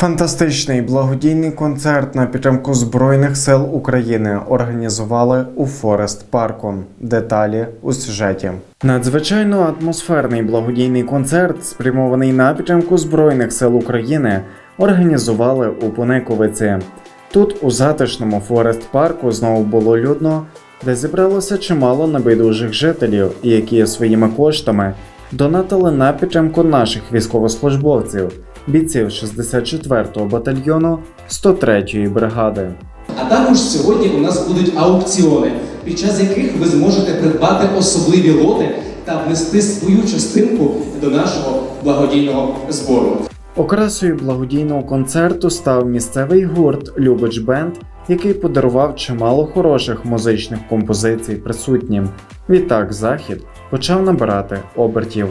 Фантастичний благодійний концерт на підтримку Збройних сил України організували у Форест Парку. Деталі у сюжеті. Надзвичайно атмосферний благодійний концерт, спрямований на підтримку Збройних сил України, організували у Пониковиці. Тут, у затишному Форест парку, знову було людно, де зібралося чимало небайдужих жителів, які своїми коштами донатили на підтримку наших військовослужбовців, бійців 64-го батальйону 103-ї бригади. А також сьогодні у нас будуть аукціони, під час яких ви зможете придбати особливі лоти та внести свою частинку до нашого благодійного збору. Окрасою благодійного концерту став місцевий гурт Любич Бенд, який подарував чимало хороших музичних композицій присутнім. Відтак захід почав набирати обертів.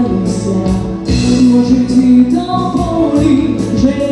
Верхівками взялися, можуть і до полі вже.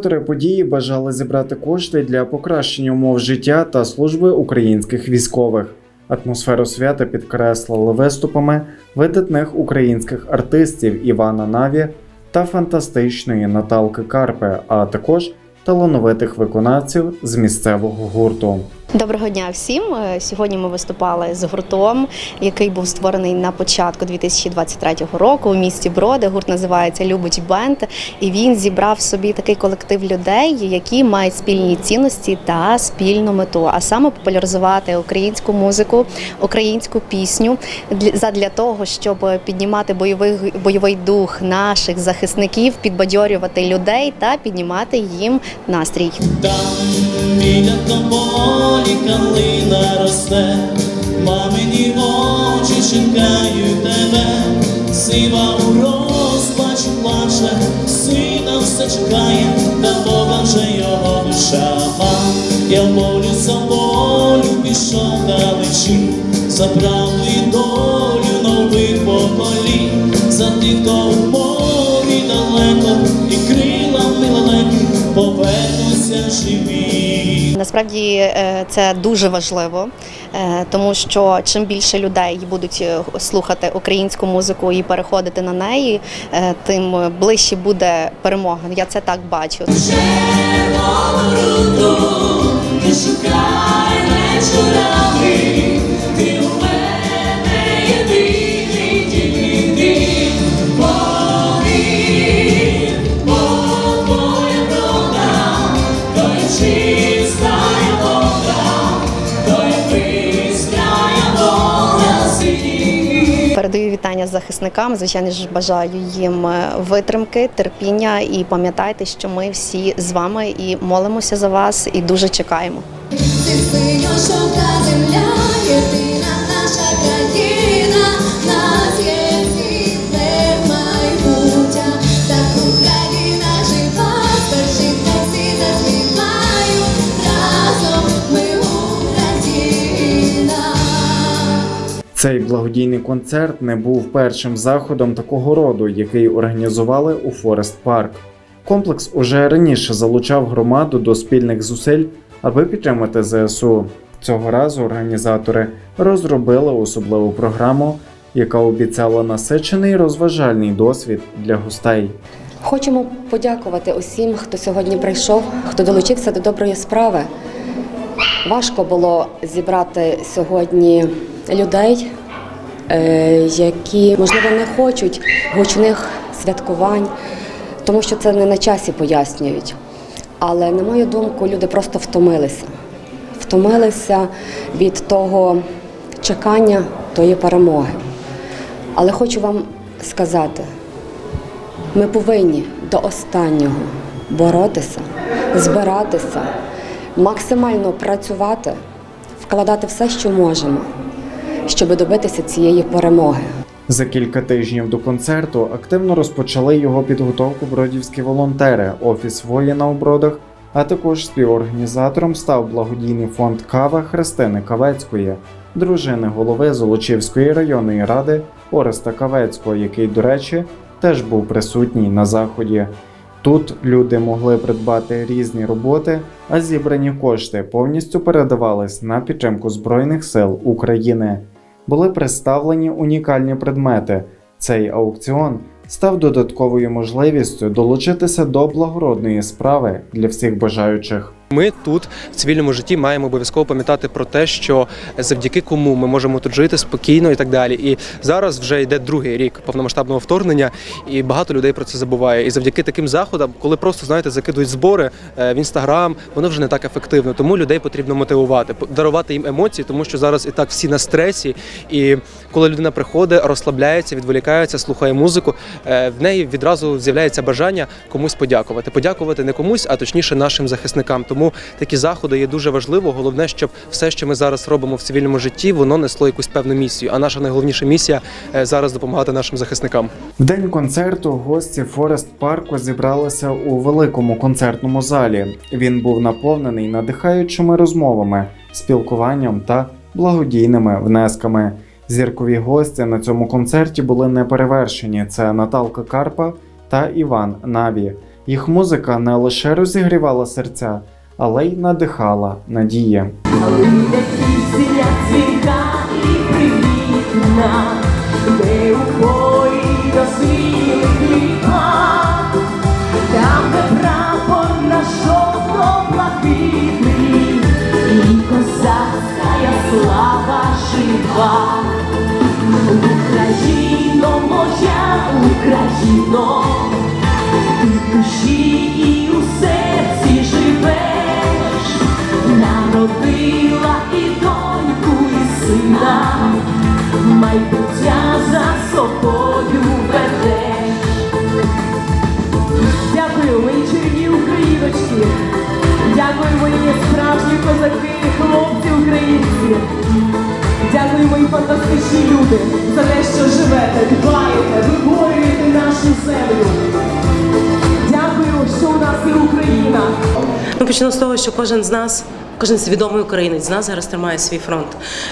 Організатори події бажали зібрати кошти для покращення умов життя та служби українських військових. Атмосферу свята підкреслили виступами видатних українських артистів Івана Наві та фантастичної Наталки Карпе, а також талановитих виконавців з місцевого гурту. Доброго дня всім. Е, Сьогодні ми виступали з гуртом, який був створений на початку 2023 року у місті Броди. Гурт називається Любич Бенд, і він зібрав собі такий колектив людей, які мають спільні цінності та спільну мету, а саме популяризувати українську музику, українську пісню для- задля того, щоб піднімати бойовий бойовий дух наших захисників, підбадьорювати людей та піднімати їм настрій. Там біля тобою калина росте, мамині очі чекають тебе, сива у розпач плаче, сина все чекає, та Бога вже його душа. Мам, я молю за волю, пішов далечі, за правду і долю нових поколінь, за тих, хто у морі далеко, і крилами лелеки. Повернуться живі. Насправді е, це дуже важливо, е, тому що чим більше людей будуть е, слухати українську музику і переходити на неї, тим ближче буде перемога. Я це так бачу. Не шукай вечорами, ти Передаю вітання захисникам. Звичайно ж, бажаю їм е, витримки, терпіння і пам'ятайте, що ми всі з вами і молимося за вас, і дуже чекаємо. Ти земля, єдина Цей благодійний концерт не був першим заходом такого роду, який організували у Форест Парк. Комплекс уже раніше залучав громаду до спільних зусиль, аби підтримати ЗСУ. Цього разу організатори розробили особливу програму, яка обіцяла насичений розважальний досвід для гостей. Хочемо подякувати усім, хто сьогодні прийшов, хто долучився до доброї справи. Важко було зібрати сьогодні людей, е, які, можливо, не хочуть гучних святкувань, тому що це не на часі пояснюють. Але, на мою думку, люди просто втомилися. Втомилися від того чекання тої перемоги. Але хочу вам сказати, ми повинні до останнього боротися, збиратися, максимально працювати, вкладати все, що можемо, щоб добитися цієї перемоги. За кілька тижнів до концерту активно розпочали його підготовку бродівські волонтери, офіс воїна у бродах, а також співорганізатором став благодійний фонд Кава Христини Кавецької, дружини голови Золочівської районної ради Ореста Кавецького, який, до речі, теж був присутній на заході. Тут люди могли придбати різні роботи, а зібрані кошти повністю передавались на підтримку Збройних сил України. Були представлені унікальні предмети. Цей аукціон став додатковою можливістю долучитися до благородної справи для всіх бажаючих. Ми тут в цивільному житті маємо обов'язково пам'ятати про те, що завдяки кому ми можемо тут жити спокійно і так далі. І зараз вже йде другий рік повномасштабного вторгнення, і багато людей про це забуває. І завдяки таким заходам, коли просто знаєте, закидують збори е, в інстаграм, воно вже не так ефективно. Тому людей потрібно мотивувати, дарувати їм емоції, тому що зараз і так всі на стресі. І коли людина приходить, розслабляється, відволікається, слухає музику, е, в неї відразу з'являється бажання комусь подякувати. Подякувати не комусь, а точніше нашим захисникам. Тому такі заходи є дуже важливо. Головне, щоб все, що ми зараз робимо в цивільному житті, воно несло якусь певну місію. А наша найголовніша місія е, зараз допомагати нашим захисникам. В день концерту гості Форест Парку зібралися у великому концертному залі. Він був наповнений надихаючими розмовами, спілкуванням та благодійними внесками. Зіркові гості на цьому концерті були неперевершені. Це Наталка Карпа та Іван Наві. Їх музика не лише розігрівала серця, але й надихала привітна, де у досвілих літа, там, де прапор на і козацька слава жива. Україно, моя Україно, ти душі народила і доньку, і сина, майбуття за собою ведеш. Дякую, мої чарівні україночки. Дякую, мої справжні козаки, хлопці українці. Дякую, мої фантастичні люди, за те, що живете, дбаєте, виборюєте нашу землю. Дякую, що у нас є Україна. Ну, почну з того, що кожен з нас, кожен свідомий українець з нас зараз тримає свій фронт.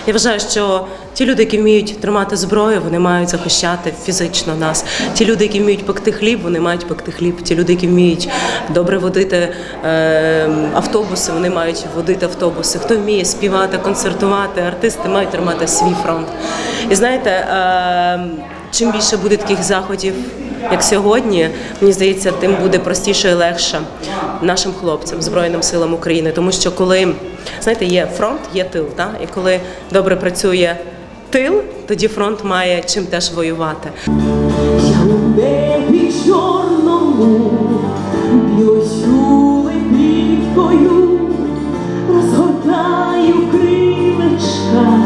Я вважаю, що ті люди, які вміють тримати зброю, вони мають захищати фізично нас. Ті люди, які вміють пекти хліб, вони мають пекти хліб. Ті люди, які вміють добре водити е, автобуси, вони мають водити автобуси. Хто вміє співати, концертувати, артисти мають тримати свій фронт. І знаєте, е, чим більше буде таких заходів як сьогодні, мені здається, тим буде простіше і легше нашим хлопцям, Збройним силам України. Тому що коли знаєте, є фронт, є тил, та? і коли добре працює тил, тоді фронт має чим теж воювати. Я у розгортаю крилечка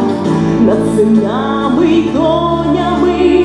над синами й донями,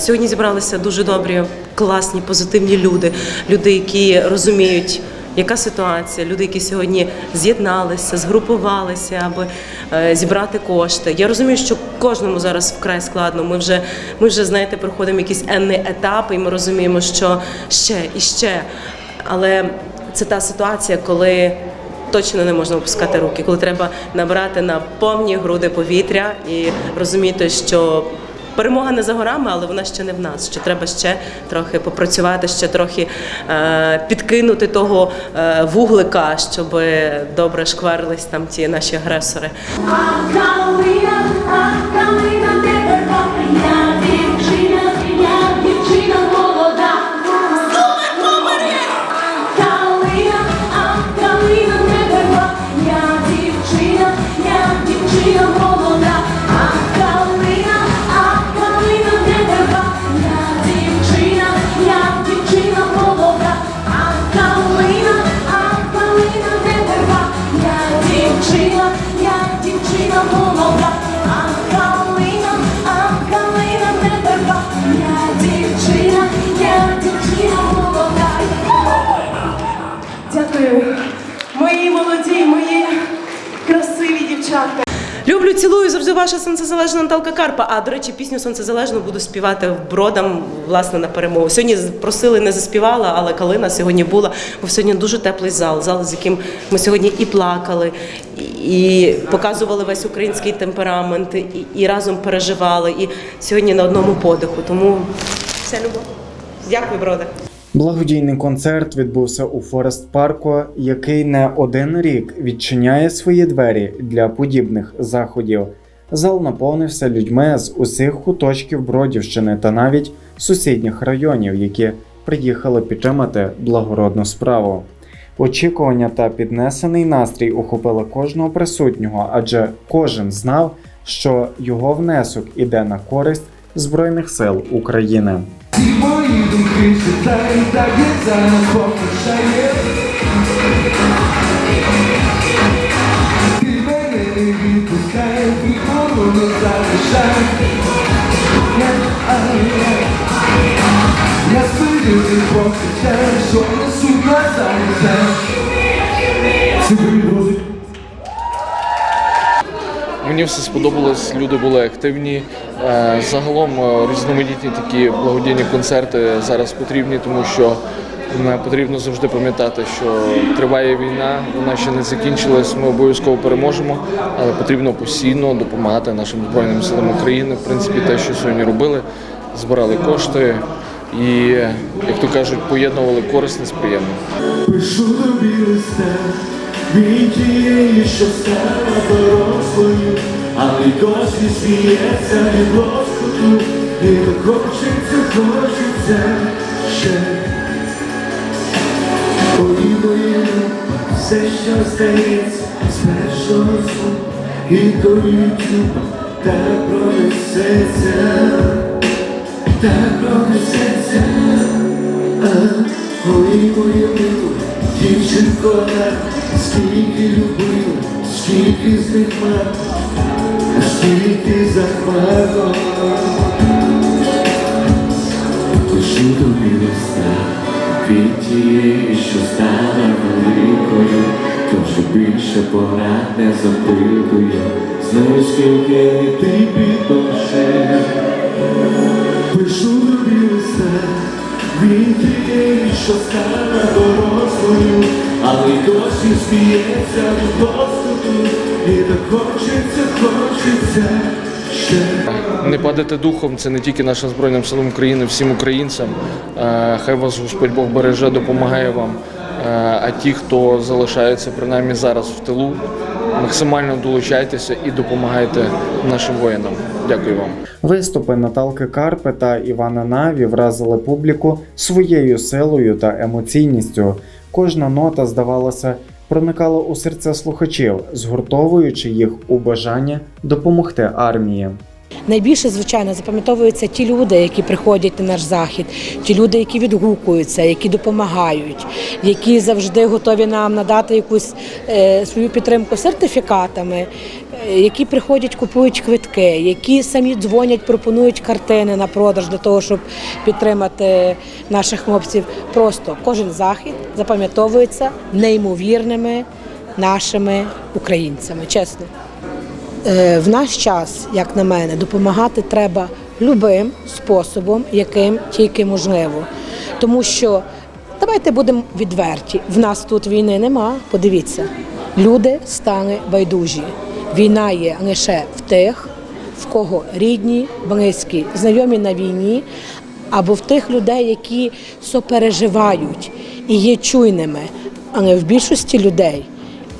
Сьогодні зібралися дуже добрі, класні, позитивні люди, люди, які розуміють. Яка ситуація? Люди, які сьогодні з'єдналися, згрупувалися, аби е, зібрати кошти. Я розумію, що кожному зараз вкрай складно. Ми вже, ми вже знаєте, проходимо якийсь енний етап, і ми розуміємо, що ще і ще. Але це та ситуація, коли точно не можна опускати руки, коли треба набрати на повні груди повітря і розуміти, що перемога не за горами, але вона ще не в нас. Ще треба ще трохи попрацювати, ще трохи е, підкинути того е, вуглика, щоб добре шкварились там ті наші агресори. Сонцезалежна Наталка Карпа. А до речі, пісню сонцезалежну буду співати бродам власне на перемогу. Сьогодні просили, не заспівала, але Калина сьогодні була. Бо сьогодні дуже теплий зал, зал, з яким ми сьогодні і плакали, і, показували весь український темперамент, і, і разом переживали. І сьогодні на одному подиху. Тому вся любов. Дякую, броде. Благодійний концерт відбувся у Форест Парку, який не один рік відчиняє свої двері для подібних заходів. Зал наповнився людьми з усіх куточків Бродівщини та навіть сусідніх районів, які приїхали підтримати благородну справу. Очікування та піднесений настрій охопили кожного присутнього, адже кожен знав, що його внесок іде на користь Збройних сил України. Ці мої думки читають, так як зараз. Я, спину не покачаю, що несуть на залишай. Це друзі. Мені все сподобалось, люди були активні. Е, Загалом е, різноманітні такі благодійні концерти зараз потрібні, тому що потрібно завжди пам'ятати, що триває війна, вона ще не закінчилась. Ми обов'язково переможемо, але потрібно постійно допомагати нашим збройним силам України. В принципі, те, що сьогодні робили, збирали кошти і, як то кажуть, поєднували корисне з приємним. Пишу тобі листа від тієї, що стала дорослою, але досі сміється від лоскоту, і хочеться, хочеться ще. Порівнюємо все, що стається з першого сну, і колючу так пронесеться, так пронесеться. Ой, моя мила, дівчинко, скільки любив, скільки з них мав, скільки захватом. Пишу тобі листа тієї, що стала великою, тож більше порад не запитує, знаєш, скільки ти підношеш. Пишу тобі листа від тієї, що стала дорослою, але й досі сміється від лоскоту, і так хочеться, хочеться. Не падати духом це не тільки нашим Збройним силам України, всім українцям. Е, Хай вас Господь Бог береже, допомагає вам. Е, А ті, хто залишається принаймні зараз в тилу, максимально долучайтеся і допомагайте нашим воїнам. Дякую вам. Виступи Наталки Карпи та Івана Наві вразили публіку своєю силою та емоційністю. Кожна нота, здавалося, проникала у серця слухачів, згуртовуючи їх у бажання допомогти армії. Найбільше, звичайно, запам'ятовуються ті люди, які приходять на наш захід, ті люди, які відгукуються, які допомагають, які завжди готові нам надати якусь е, свою підтримку сертифікатами, які приходять, купують квитки, які самі дзвонять, пропонують картини на продаж для того, щоб підтримати наших хлопців. Просто кожен захід запам'ятовується неймовірними нашими українцями, чесно. Е, В наш час, як на мене, допомагати треба любим способом, яким тільки можливо. Тому що давайте будемо відверті. В нас тут війни нема. Подивіться, люди стали байдужі. Війна є лише в тих, в кого рідні, близькі, знайомі на війні, або в тих людей, які сопереживають і є чуйними. Але в більшості людей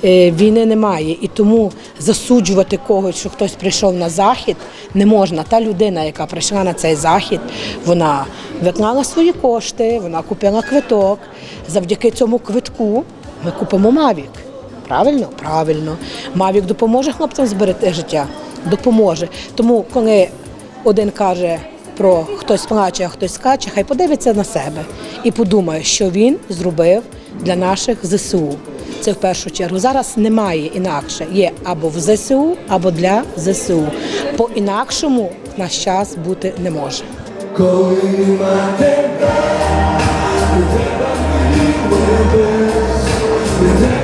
е, війни немає, і тому засуджувати когось, що хтось прийшов на захід, не можна. Та людина, яка прийшла на цей захід, вона виклала свої кошти, вона купила квиток. Завдяки цьому квитку ми купимо Мавік. Правильно? Правильно. Мавік допоможе хлопцям зберегти життя? Допоможе. Тому, коли один каже про хтось плаче, а хтось скаче, хай подивиться на себе і подумає, що він зробив для наших ЗСУ. Це в першу чергу. Зараз немає інакше. Є або в ЗСУ, або для ЗСУ. По інакшому наш час бути не може. Коли нема тебе, не треба мені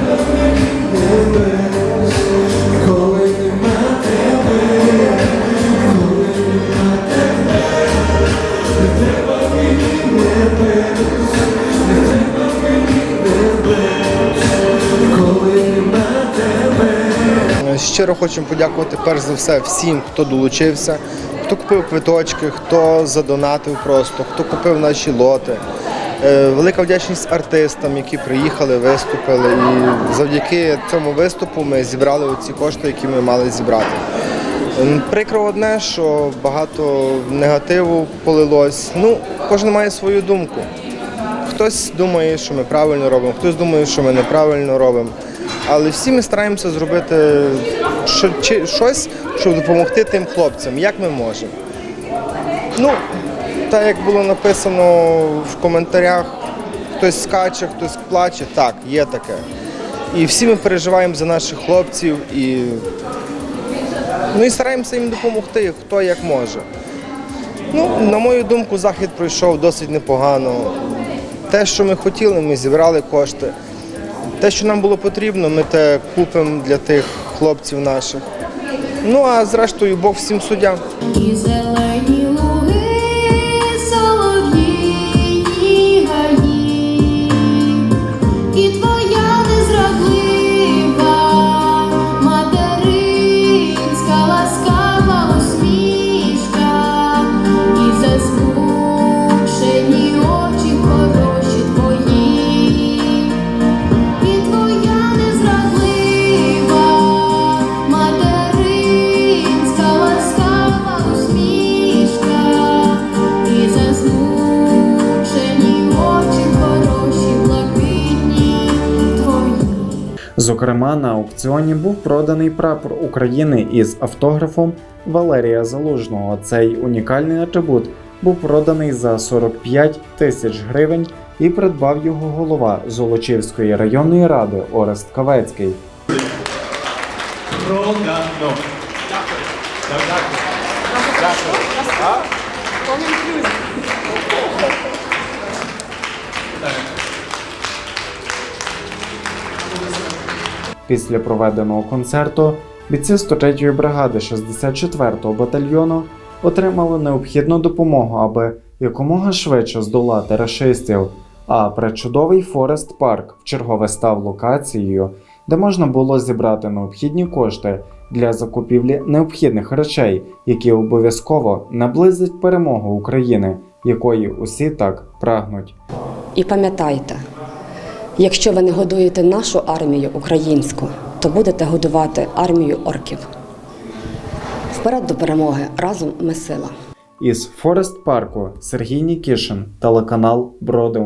Щиро хочемо подякувати перш за все всім, хто долучився, хто купив квиточки, хто задонатив просто, хто купив наші лоти. Е, Велика вдячність артистам, які приїхали, виступили. І завдяки цьому виступу ми зібрали оці кошти, які ми мали зібрати. Прикро одне, що багато негативу полилось. Ну, кожен має свою думку. Хтось думає, що ми правильно робимо, хтось думає, що ми неправильно робимо. Але всі ми стараємося зробити щось, щоб допомогти тим хлопцям, як ми можемо. Ну, так як було написано в коментарях, хтось скаче, хтось плаче, так, є таке. І всі ми переживаємо за наших хлопців і, ну, і стараємося їм допомогти, хто як може. Ну, на мою думку, захід пройшов досить непогано. Те, що ми хотіли, ми зібрали кошти. Те, що нам було потрібно, ми те купимо для тих хлопців наших. Ну а зрештою, Бог всім суддя. Аукціоні був проданий прапор України із автографом Валерія Залужного. Цей унікальний атрибут був проданий за 45 тисяч гривень і придбав його голова Золочівської районної ради Орест Кавецький. Продано. Після проведеного концерту бійці 103-ї бригади 64-го батальйону отримали необхідну допомогу, аби якомога швидше здолати рашистів. А причудовий Форест Парк вчергове став локацією, де можна було зібрати необхідні кошти для закупівлі необхідних речей, які обов'язково наблизять перемогу України, якої усі так прагнуть. І пам'ятайте, якщо ви не годуєте нашу армію українську, то будете годувати армію орків. Вперед до перемоги! Разом ми сила! Із Форест Парку Сергій Нікішин, телеканал Броди.